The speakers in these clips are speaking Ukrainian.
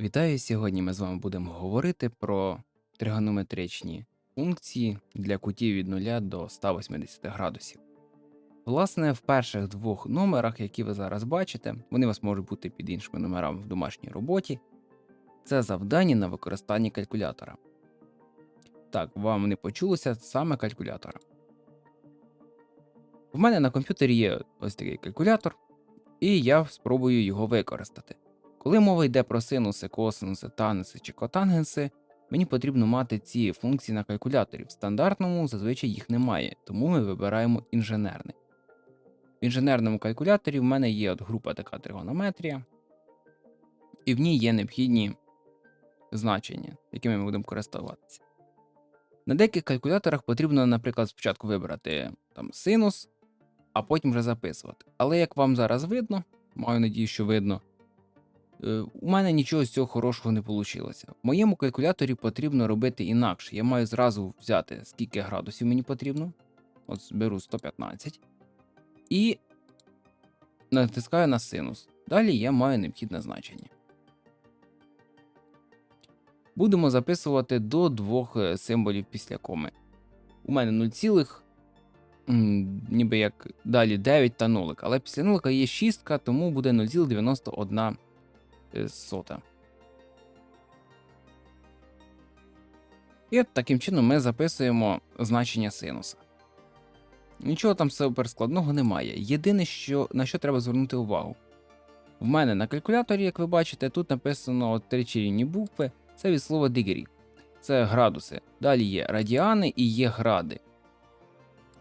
Вітаю! Сьогодні ми з вами будемо говорити про тригонометричні функції для кутів від 0 до 180 градусів. Власне, в перших двох номерах, які ви зараз бачите, вони у вас можуть бути під іншими номерами в домашній роботі. Це завдання на використання калькулятора. Так, вам не почулося саме калькулятора. В мене на комп'ютері є ось такий калькулятор, і я спробую його використати. Коли мова йде про синуси, косинуси, тануси чи котангенси, мені потрібно мати ці функції на калькуляторі. В стандартному зазвичай їх немає, тому ми вибираємо інженерний. В інженерному калькуляторі в мене є от група така тригонометрія, і в ній є необхідні значення, якими ми будемо користуватися. На деяких калькуляторах потрібно, наприклад, спочатку вибрати там синус, а потім вже записувати. Але як вам зараз видно, маю надію, що видно. Е, У мене нічого з цього хорошого не вийшло. В моєму калькуляторі потрібно робити інакше. Я маю зразу взяти, скільки градусів мені потрібно. От беру 115. І натискаю на синус. Далі я маю необхідне значення. Будемо записувати до двох е, символів після коми. У мене 0, цілих, ніби як далі 9 та нолик. Але після нолика є 6, тому буде 0,91 е, сота. І от таким чином ми записуємо значення синуса. Нічого там суперскладного немає. Єдине, що, на що треба звернути увагу. В мене на калькуляторі, як ви бачите, тут написано три чарівні букви. Це від слова degree. Це градуси. Далі є радіани і є гради.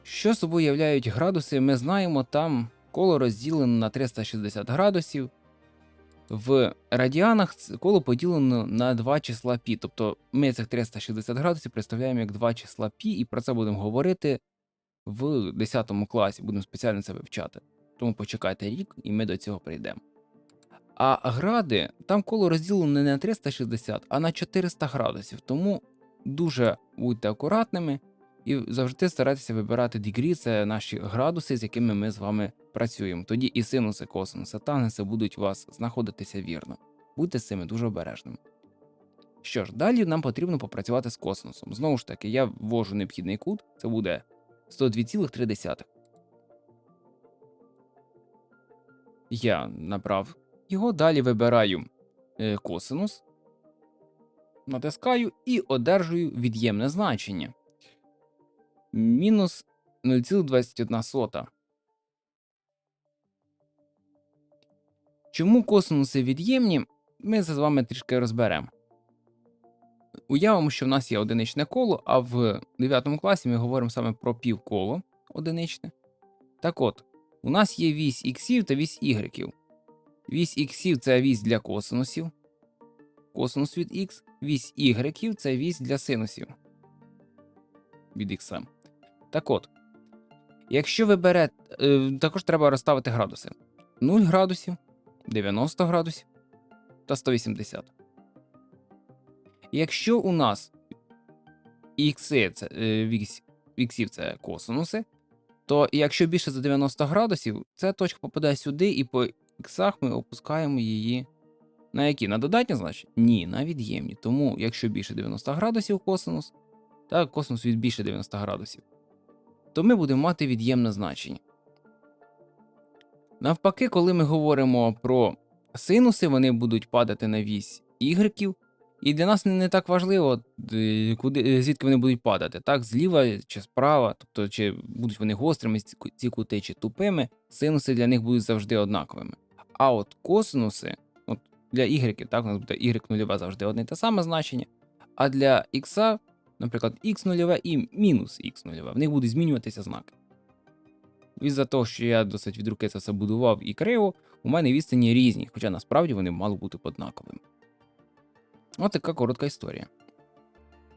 Що собою являють градуси, ми знаємо, там коло розділено на 360 градусів. В радіанах коло поділено на два числа пі. Тобто ми цих 360 градусів представляємо як два числа пі, і про це будемо говорити в 10 класі. Будемо спеціально це вивчати. Тому почекайте рік, і ми до цього прийдемо. А гради там коло розділено не на 360, а на 400 градусів. Тому дуже будьте акуратними і завжди старайтеся вибирати дегрі, це наші градуси, з якими ми з вами працюємо. Тоді і синуси, косинуси, тангенси будуть у вас знаходитися вірно. Будьте з цими дуже обережними. Що ж, далі нам потрібно попрацювати з косинусом. Знову ж таки, я ввожу необхідний кут, це буде 102,3. Я набрав його, далі вибираю е, косинус, натискаю і одержую від'ємне значення. Мінус 0,21. Чому косинуси від'ємні, ми з вами трішки розберемо. Уявимо, що в нас є одиничне коло, а в 9 класі ми говоримо саме про півколо одиничне. Так от, у нас є вісь іксів та вісь ігреків. Вісь іксів це вісь для косинусів. Косинус від х. Вісь ігреків це вісь для синусів. Від х. Так от, якщо ви берете. е, Також треба розставити градуси: 0 градусів, 90 градусів та 180. Якщо у нас ікси це е, вісь, це косинуси, то якщо більше за 90 градусів, ця точка попадає сюди, і по іксах ми опускаємо її на які? На додатні значення? Ні, на від'ємні. Тому, якщо більше 90 градусів косинус, та косинус від більше 90 градусів, то ми будемо мати від'ємне значення. Навпаки, коли ми говоримо про синуси, вони будуть падати на вісь ігреків, і для нас не так важливо, куди, звідки вони будуть падати, так, зліва чи справа, тобто чи будуть вони гострими ці кути, чи тупими, синуси для них будуть завжди однаковими. А от косинуси, от для ігреків, так, у нас буде y нульове завжди одне те саме значення, а для х, наприклад, x нульове і мінус х нульове, в них будуть змінюватися знаки. Із-за того, що я досить від руки це все будував і криво, у мене відстані різні, хоча насправді вони мали бути однаковими. Ось така коротка історія.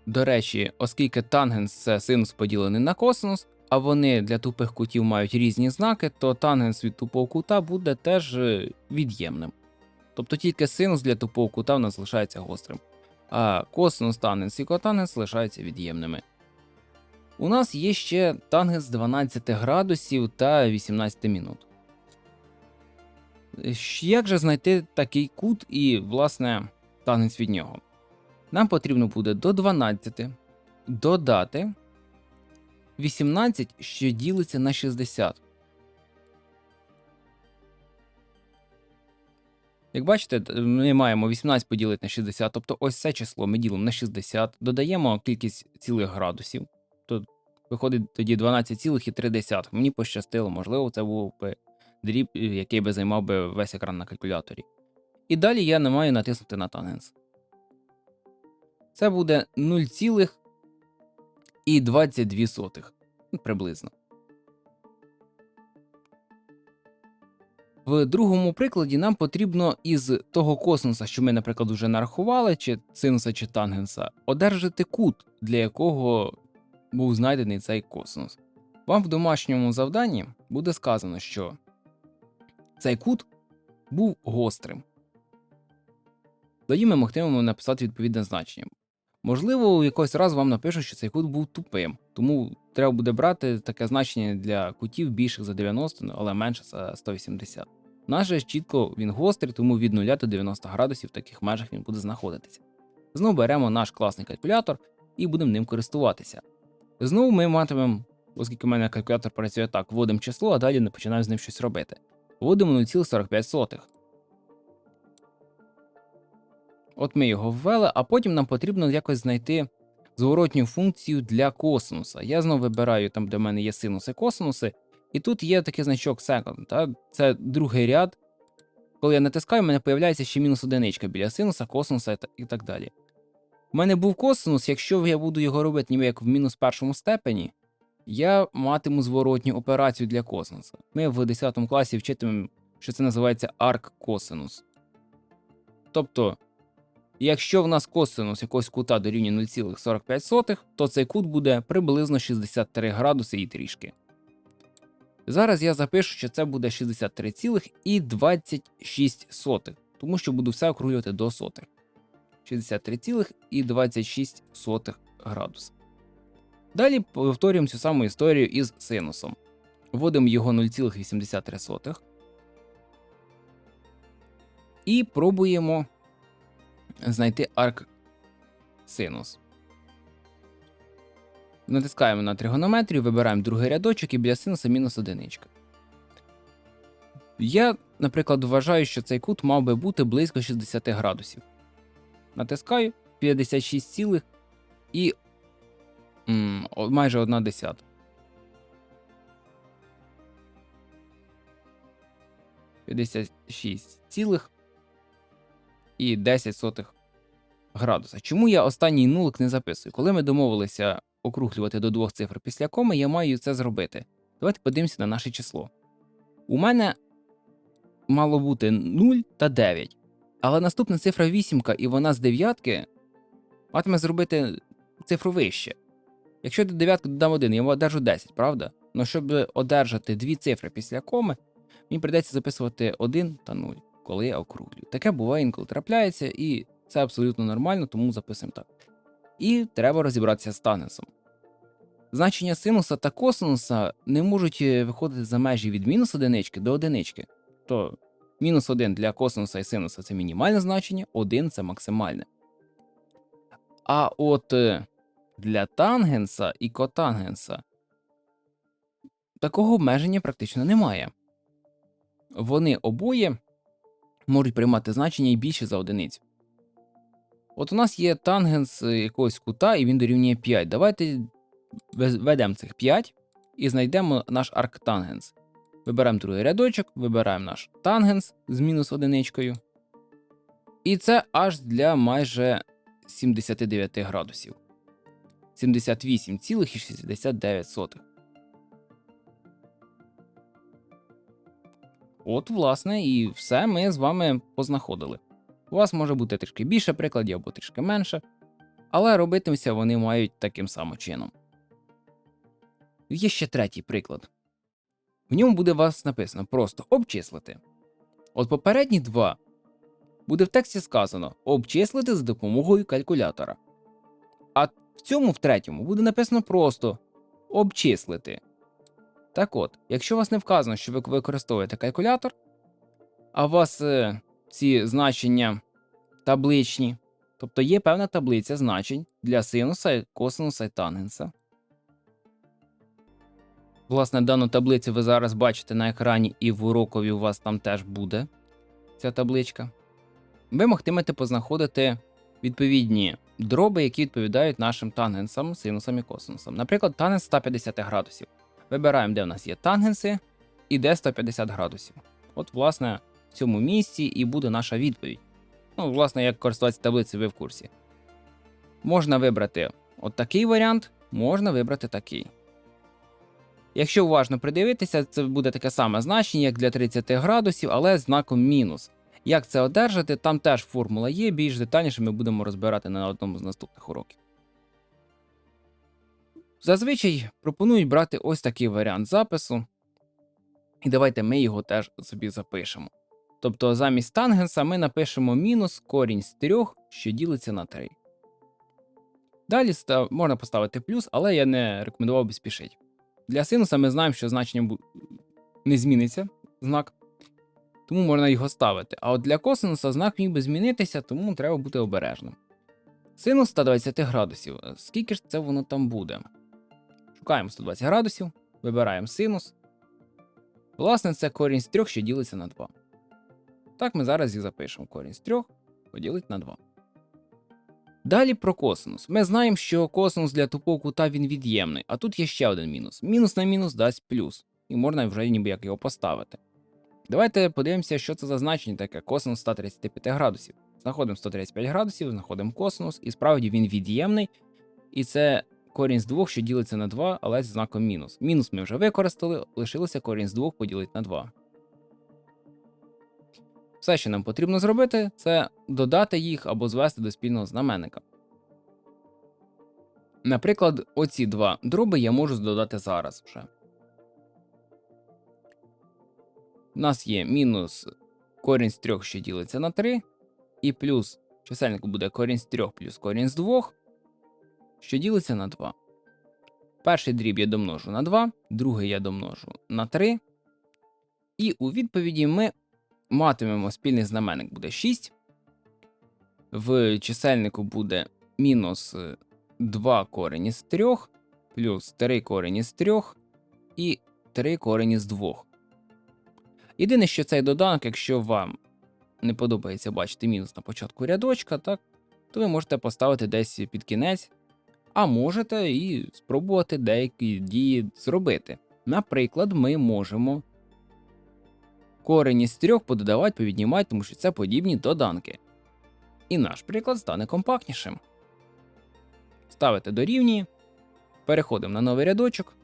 До речі, оскільки тангенс це синус поділений на косинус, а вони для тупих кутів мають різні знаки, то тангенс від тупого кута буде теж е, від'ємним. Тобто тільки синус для тупого кута в нас залишається гострим, а косинус, тангенс і котангенс лишаються від'ємними. У нас є ще тангенс 12 градусів та 18 минут. Як же знайти такий кут і, власне, тангенс від нього. Нам потрібно буде до 12 додати 18, що ділиться на 60. Як бачите, ми маємо 18 поділити на 60, тобто ось це число ми ділимо на 60, додаємо кількість цілих градусів, то виходить тоді 12,3. Мені пощастило, можливо, це був би дріб, е, який би займав би весь екран на калькуляторі. І далі я не маю натиснути на тангенс. Це буде 0,22 ну, приблизно. В другому прикладі нам потрібно із того косинуса, що ми, наприклад, вже нарахували, чи синуса, чи тангенса, одержати кут, для якого був знайдений цей косинус. Вам в домашньому завданні буде сказано, що цей кут був гострим. Тоді ми могтимемо написати відповідне значення. Можливо, якось раз вам напишуть, що цей кут був тупим, тому треба буде брати таке значення для кутів більших за 90, ну, але менше за 180. Наш же чітко він гострий, тому від 0 до 90 градусів в таких межах він буде знаходитися. Знову беремо наш класний калькулятор і будемо ним користуватися. Знову ми матимемо, оскільки в мене калькулятор працює так, вводимо число, а далі не починаємо з ним щось робити. Вводимо 0,45. От ми його ввели, а потім нам потрібно якось знайти зворотню функцію для косинуса. Я знову вибираю там, де в мене є синуси, косинуси, і тут є такий значок second. Та? Це другий ряд. Коли я натискаю, в мене з'являється ще мінус одиничка біля синуса, косинуса і так далі. У мене був косинус, якщо я буду його робити ніби як в мінус першому степені, я матиму зворотню операцію для косинуса. Ми в 10 класі вчитимемо, що це називається арк-косинус. Тобто, якщо в нас косинус якогось кута дорівнює 0,45, то цей кут буде приблизно 63 градуси і трішки. Зараз я запишу, що це буде 63,26, тому що буду все округлювати до сотих. 63,26 градуса. Далі повторюємо цю саму історію із синусом. Вводимо його 0,83 і пробуємо знайти арк синус. Натискаємо на тригонометрію, вибираємо другий рядочок і біля синуса мінус одиничка. Я, наприклад, вважаю, що цей кут мав би бути близько 60 градусів. Натискаю 56 цілих і м, майже 1 десята. 56 цілих і 10 сотих градуса. Чому я останній нулик не записую? Коли ми домовилися округлювати до двох цифр після коми, я маю це зробити. Давайте подивимося на наше число. У мене мало бути 0 та 9. Але наступна цифра 8, і вона з дев'ятки матиме зробити цифру вище. Якщо до дев'ятки додам 1, я одержу 10, правда? Ну щоб одержати дві цифри після коми, мені прийдеться записувати 1 та 0, коли я округлюю. Таке буває інколи трапляється, і це абсолютно нормально, тому записуємо так. І треба розібратися з тангенсом. Значення синуса та косинуса не можуть е, виходити за межі від мінус одинички до одинички. То мінус 1 для косинуса і синуса це мінімальне значення, 1 це максимальне. А от е, для тангенса і котангенса такого обмеження практично немає. Вони обоє можуть приймати значення і більше за одиницю. От у нас є тангенс е, якогось кута, і він дорівнює 5. Давайте введемо цих 5 і знайдемо наш арктангенс. Вибираємо другий рядочок, вибираємо наш тангенс з мінус одиничкою. І це аж для майже 79 градусів. 78,69. От, власне, і все ми з вами познаходили. У вас може бути трішки більше прикладів або трішки менше, але робитимся вони мають таким самим чином. Є ще третій приклад. В ньому буде вас написано просто обчислити. От попередні два буде в тексті сказано обчислити за допомогою калькулятора. А в цьому в третьому буде написано просто обчислити. Так от, якщо у вас не вказано, що ви використовуєте калькулятор, а у вас е, ці значення табличні. Тобто є певна таблиця значень для синуса, косинуса і тангенса. Власне, дану таблицю ви зараз бачите на екрані, і в урокові у вас там теж буде ця табличка. Ви могтимете познаходити відповідні дроби, які відповідають нашим тангенсам, синусам і косинусам. Наприклад, тангенс 150 градусів. Вибираємо, де в нас є тангенси і де 150 градусів. От, власне, в цьому місці і буде наша відповідь. Ну, власне, як користуватися таблицею, ви в курсі. Можна вибрати от такий варіант, можна вибрати такий. Якщо уважно придивитися, це буде таке саме значення, як для 30 градусів, але з знаком мінус. Як це одержати, там теж формула є, більш детальніше ми будемо розбирати на одному з наступних уроків. Зазвичай пропонують брати ось такий варіант запису. І давайте ми його теж собі запишемо. Тобто замість тангенса ми напишемо мінус корінь з 3, що ділиться на 3. Далі можна поставити плюс, але я не рекомендував би спішити. Для синуса ми знаємо, що значення не зміниться знак, тому можна його ставити. А от для косинуса знак міг би змінитися, тому треба бути обережним. Синус 120 градусів. Скільки ж це воно там буде? Шукаємо 120 градусів, вибираємо синус. Власне, це корінь з 3, що ділиться на 2. Так ми зараз і запишемо корінь з 3 поділить на 2. Далі про косинус. Ми знаємо, що косинус для тупого кута він від'ємний, а тут є ще один мінус. Мінус на мінус дасть плюс, і можна вже ніби як його поставити. Давайте подивимося, що це за значення таке косинус 135 градусів. Знаходимо 135 градусів, знаходимо косинус, і справді він від'ємний. І це корінь з 2, що ділиться на 2, але з знаком мінус. Мінус ми вже використали, лишилося корінь з 2 поділити на 2. Все, що нам потрібно зробити, це додати їх або звести до спільного знаменника. Наприклад, оці два дроби я можу додати зараз вже. У нас є мінус корінь з 3, що ділиться на 3, і плюс чисельнику буде корінь з 3 плюс корінь з 2, що ділиться на 2. Перший дріб я домножу на 2, другий я домножу на 3. І у відповіді ми матимемо спільний знаменник буде 6. В чисельнику буде мінус 2 корень із 3, плюс 3 корень із 3 і 3 корень із 2. Єдине, що цей доданок, якщо вам не подобається бачити мінус на початку рядочка, так, то ви можете поставити десь під кінець, а можете і спробувати деякі дії зробити. Наприклад, ми можемо корень із трьох пододавати, повіднімати, тому що це подібні доданки. І наш приклад стане компактнішим. Ставите дорівнює, переходимо на новий рядочок.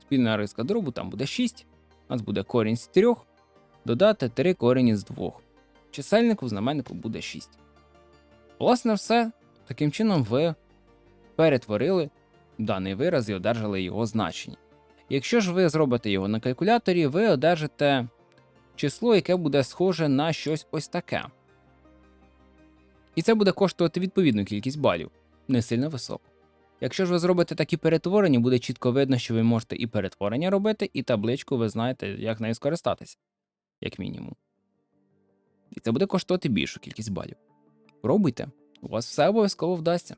Спільна риска дробу там буде 6. У нас буде корінь з 3, додати 3 корінь з 2. Чисельнику в знаменнику буде 6. Власне, все. Таким чином ви перетворили даний вираз і одержали його значення. Якщо ж ви зробите його на калькуляторі, ви одержите число, яке буде схоже на щось ось таке. І це буде коштувати відповідну кількість балів, не сильно високо. Якщо ж ви зробите такі перетворення, буде чітко видно, що ви можете і перетворення робити, і табличку ви знаєте, як нею скористатися, як мінімум. І це буде коштувати більшу кількість балів. Пробуйте, у вас все обов'язково вдасться.